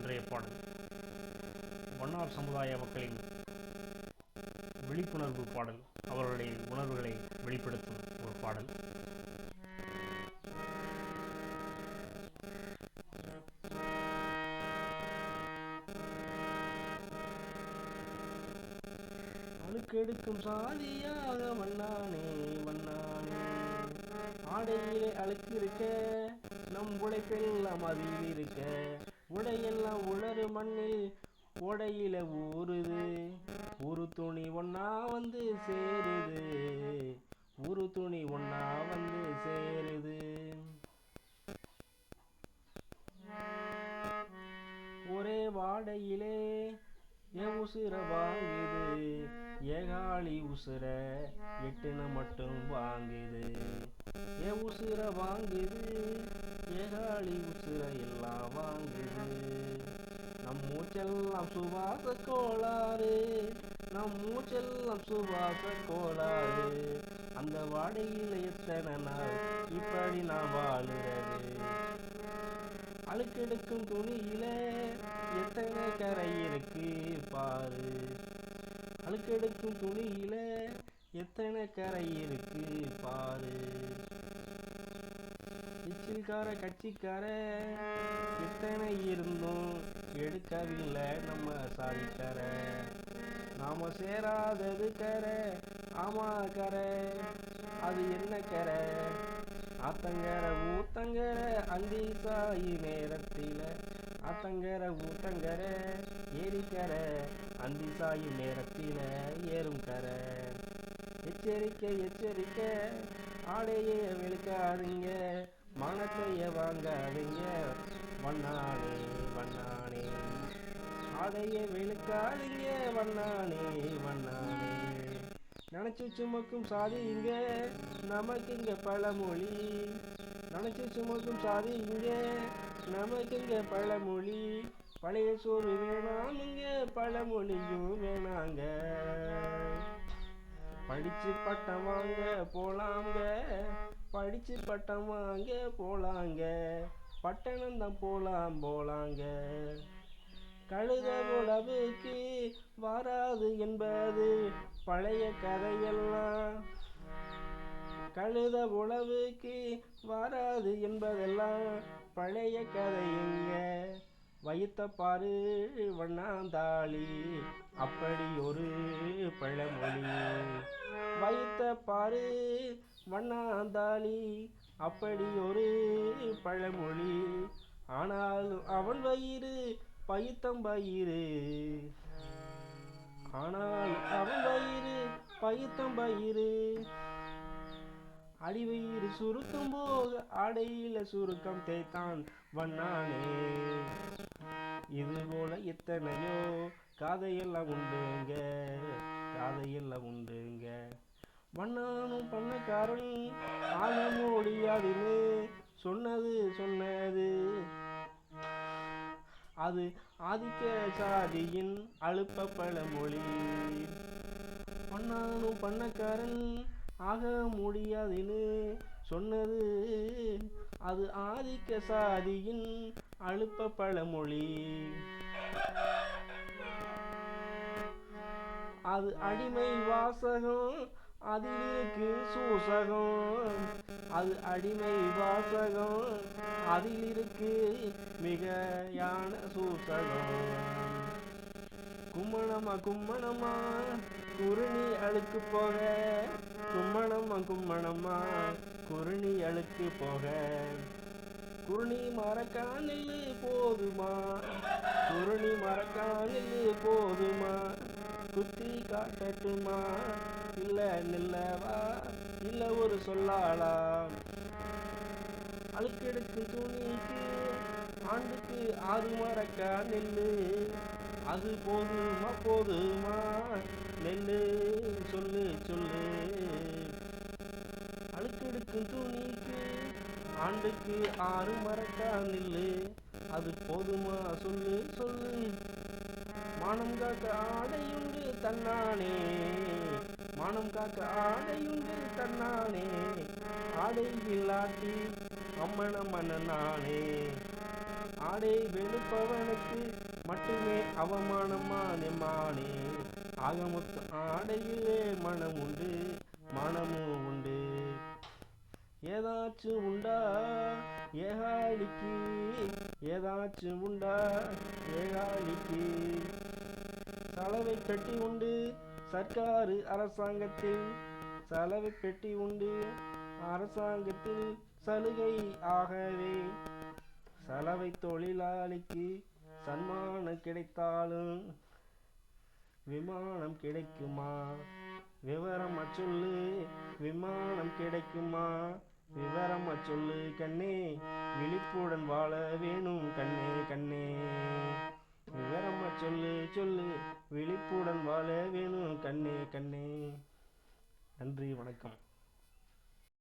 இன்றைய பாடல். வண்ணார் சமுதாய மக்களின் விழிப்புணர்வு பாடல். அவர்களுடைய உணர்வுகளை வெளிப்படுத்தும் ஒரு பாடல். அழுக்கெடுக்கும் சாதியாக வண்ணானே வண்ணானே ஆடையிலே அழுக்கு இருக்க நம் உழைப்பெல்லாம் அதில் இருக்க. உடையெல்லாம் உளறு மண்ணில் உடையில ஊறுது. ஒரு துணி ஒன்னா வந்து சேருது. ஒரு துணி ஒன்னா வந்து சேருது. ஒரே வாடையிலே என் உசுர வாங்குது. ஏகாளி உசுர எட்டுன மட்டும் வாங்குது. என் உசுர வாங்குது. ஏகாளி உசுரையெல்லாம் எல்லாம் நம் மூச்செல்லாம் சுவாச கோளாறு. நம் மூச்செல்லாம் சுவாச கோளாறு. அந்த வாடையில் எத்தனை நாள் இப்படி நான் வாழுறது அழுக்கெடுக்கும் துணியில எத்தனை கரை இருக்கு பாரு. அழுக்கெடுக்கும் துணியில எத்தனை கரை இருக்கு பாரு. அரசியல்கார கட்சிக்கார. எத்தனை இருந்தும் எடுக்கவில்லை நம்ம சாதிக்கார நாம சேராதது கரை ஆமா கரை. அது என்ன கரை? ஆத்தங்கர ஊத்தங்கர அந்தி சாயி நேரத்தில. ஆத்தங்கர ஊத்தங்கர ஏரிக்கர அந்தி சாயி நேரத்தில ஏறும் கரை. எச்சரிக்கை எச்சரிக்கை. ஆடையே வெளுக்காதீங்க. மானத்தைய வாங்காதீங்க வண்ணானே வண்ணானே. அதைய விழுக்காளிங்க வண்ணானே வண்ணானே. நினைச்சு சுமக்கும் சாதி இங்க நமக்கு இங்க பழமொழி. நினைச்சு சுமக்கும் சாதி இங்க நமக்கு இங்க பழமொழி. பழைய சோறு வேணாம் இங்க பழமொழியும் வேணாங்க. படிச்சு பட்டம் வாங்க போலாங்க படிச்சு பட்டம் வாங்க போலாங்க. பட்டணம் தான் போலாம் போலாங்க. கழுத உழவுக்கு வராது என்பது பழைய கதையெல்லாம். கழுத உழவுக்கு வராது என்பதெல்லாம் பழைய கதையுங்க வைத்த பாரு வண்ணாந்தாளி. அப்படி ஒரு பழமொழி. வைத்த பாரு வண்ணாந்தாளி. அப்படி ஒரு பழமொழி. ஆனால் அவன் வயிறு பயித்தம் பயிறு. ஆனால் அவன் வயிறு பயித்தம் பயிறு. அடிவயிறு சுருக்கும் போது ஆடையில சுருக்கம் தேய்த்தான் வண்ணானே. இது போல எத்தனையோ காதையெல்லாம் உண்டுங்க. காதையெல்லாம் உண்டுங்க. வண்ணானும் பண்ணக்காரன் ஆக முடியாதுன்னு சொன்னது சொன்னது. அது ஆதிக்க சாதியின் அழுப்ப பழமொழி பண்ணானும் பண்ணக்காரன் ஆக முடியாதுன்னு சொன்னது அது ஆதிக்க சாதியின் அழுப்ப பழமொழி. அது அடிமை வாசகம் அதில் இருக்கு சூசகம். அது அடிமை வாசகம் அதில் இருக்கு மிகையான சூசகம். கும்மணமா கும்மணமா குருணி அழுக்கு போக. கும்மணமா கும்மணமா குருணி அழுக்கு போக. குருணி மரக்கானில் போதுமா? குருணி மரக்கானில் போதுமா? குத்தி காட்டட்டுமா? இல்ல நில்லவா? இல்ல ஒரு சொல்லாளா? அழுக்கெடுக்கும் துணிக்கு ஆண்டுக்கு ஆறு மரக்கா நெல்லு அது போதுமா போதுமா? நெல்லு சொல்லு சொல்லு. அழுக்கெடுக்கும் துணி ஆண்டுக்கு ஆறு மரக்கா நெல்லு அது போதுமா? சொல்லு சொல்லு. மானம் காக்க ஆடையுண்டு தன்னானே. மானம் காக்க ஆடையுண்டு தன்னானே. ஆடை இல்லாட்டி அம்மன மன்னனானே. ஆடை வெளுப்பவனுக்கு மட்டுமே அவமானமானே மானே ஆக மொத்தம் ஆடையிலே மனம் உண்டு மனமும் உண்டு. ஏதாச்சும் உண்டா? ஏகாலிக்கு ஏதாச்சும் உண்டா? ஏகாலிக்கு சலவை பெட்டி உண்டு. சர்க்காரு அரசாங்கத்தில் சலவை பெட்டி உண்டு. அரசாங்கத்தில் சலுகை ஆகவே. சலவை தொழிலாளிக்கு சன்மானம் கிடைத்தாலும் விமானம் கிடைக்குமா? விவரம் சொல்லு. விமானம் கிடைக்குமா? விவரமா சொல்லு கண்ணே. விழிப்புடன் வாழ வேணும் கண்ணே கண்ணே. விவரமா சொல்லு சொல்லு. விழிப்புடன் வாழ வேணும் கண்ணே கண்ணே. நன்றி வணக்கம்.